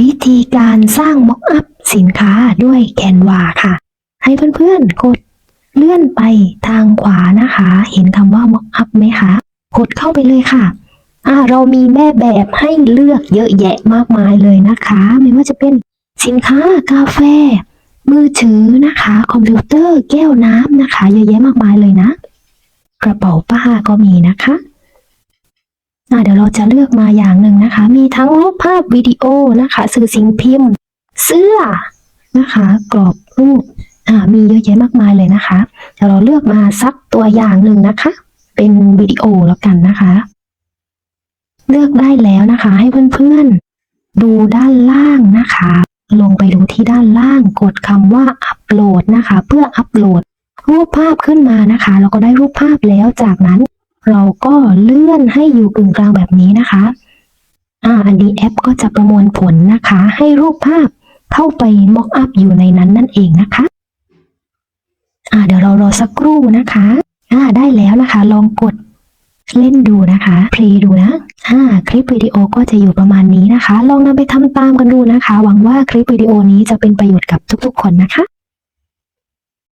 วิธีการสร้างม็อกอัพสินค้าด้วยแคนวาค่ะ ให้เพื่อนๆ กดเลื่อนไปทางขวานะคะ เห็นคำว่าม็อกอัพไหมคะ กดเข้าไปเลยค่ะอ่าเรามีแม่แบบให้เลือกเยอะแยะมากมายเลยนะคะ ไม่ว่าจะเป็นสินค้ากาแฟ มือถือนะคะ คอมพิวเตอร์แก้วน้ำนะคะ เยอะแยะมากมายเลยนะ กระเป๋าป้าก็มีนะคะ เดี๋ยวเราจะเลือกมาอย่างหนึ่งนะคะ มีทั้งรูปภาพวิดีโอนะคะ สื่อสิ่งพิมพ์ เสื้อนะคะ กรอบรูปอ่ามีเยอะแยะมากมายเลยนะคะเดี๋ยวเราเลือกมาสักตัวอย่างหนึ่งนะคะ เป็นวิดีโอแล้วกันนะคะ เลือกได้แล้วนะคะ ให้เพื่อนๆ ดูด้านล่างนะคะ ลงไปดูที่ด้านล่างกดคำว่าอัปโหลดนะคะ เพื่ออัปโหลดรูปภาพขึ้นมานะคะ เราก็ได้รูปภาพแล้วจากนั้น เราก็เลื่อนให้อยู่กึ่งกลางแบบนี้นะคะ อ่าอันนี้แอปก็จะประมวลผลนะคะ ให้รูปภาพเข้าไปม็อกอัพอยู่ในนั้นนั่นเองนะคะ อ่า เดี๋ยวเรารอสักครู่นะคะ อ่า ได้แล้วนะคะ ลองกดเล่นดูนะคะเพลย์ดูนะอ่าคลิปวิดีโอก็จะอยู่ประมาณนี้นะคะ ลองนำไปทำตามกันดูนะคะ หวังว่าคลิปวิดีโอนี้จะเป็นประโยชน์กับทุกๆ คนนะคะ